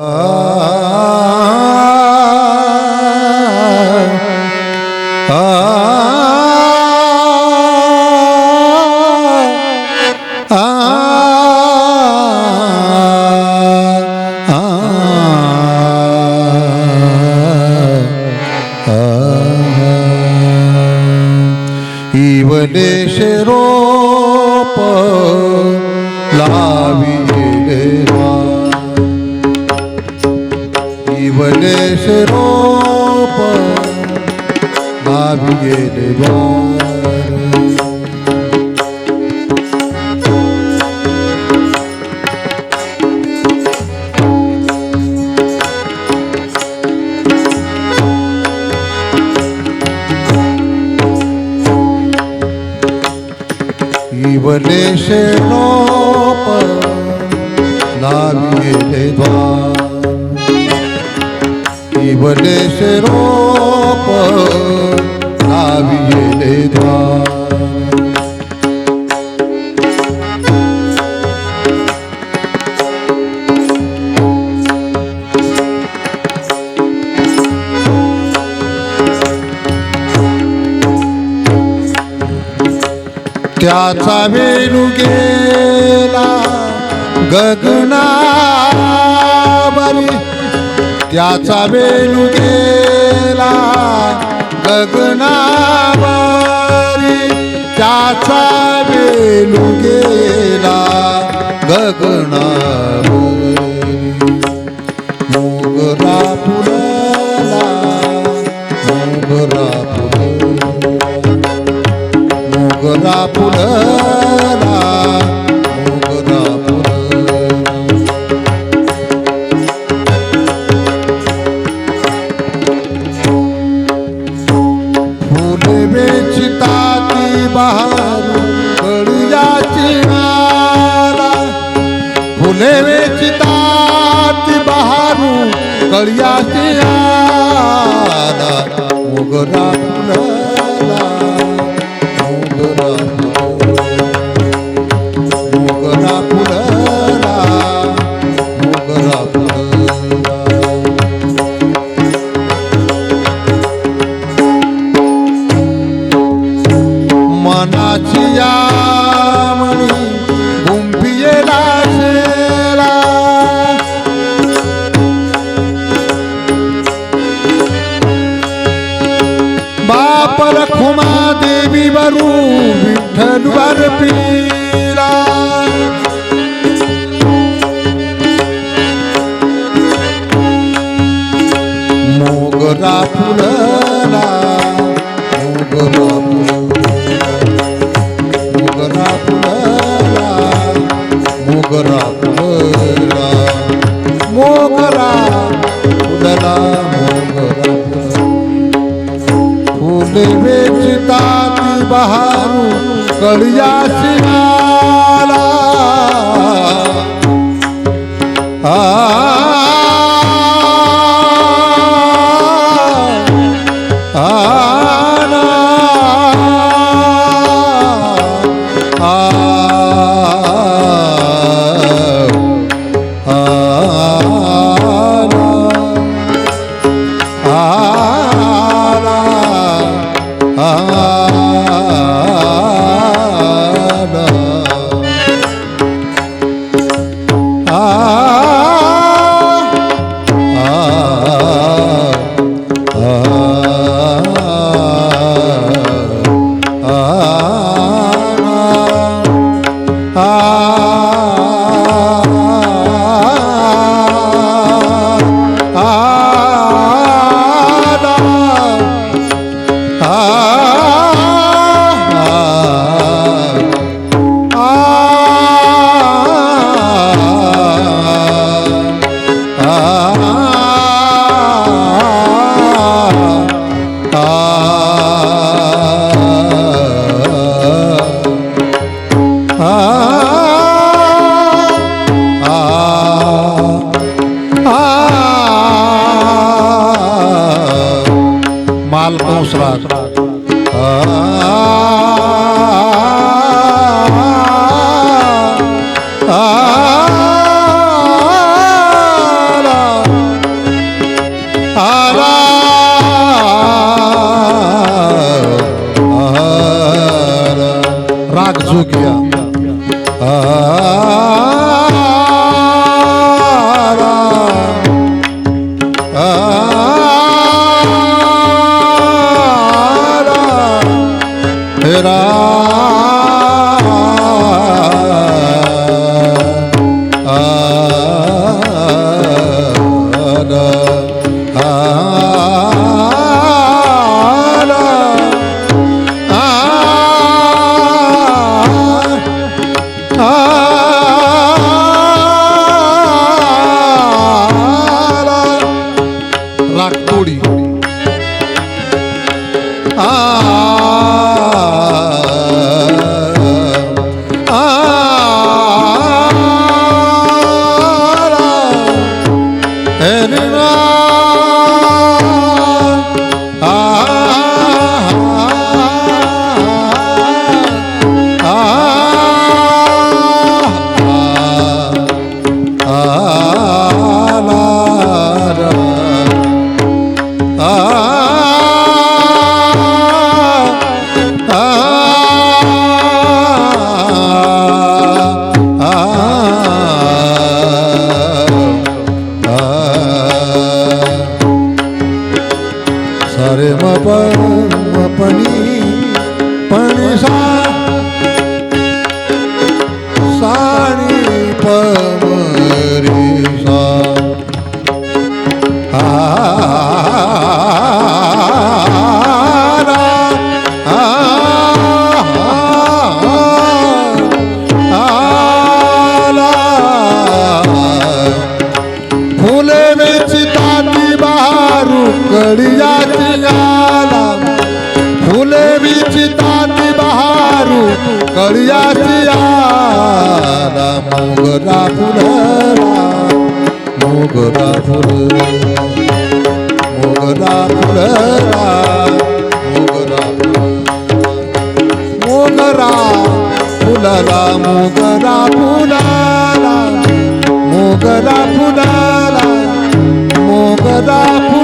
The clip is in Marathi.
Oh. গেলে সে ভাবি গেলে বলে সে নাম দ্বার इवलेश रोप लाविले त्याचा वेणू गेला गगना त्याचा वेणू गेला गगनावरी त्याचा वेणू गेला गगना હરિવાલા ભૂલે વેચતા બહારું કળિયા શિયાલા મુગરા મુગરા મોગરા પુરલા મોગરા મોગરા પુરલા મોગરા પુરલા મોગરા પુરલા મોગરા ફૂલ વેચતા બહાર કળિયાસીવાલા આ Ah माल पंस र நார் கூடி ஆ आला मोगरा फुलला मोगरा फुल मोगरा फुलला मोगरा मोगरा फुलला मोगरा फुलाला मोगरा फुलाला मोगरा फुलाला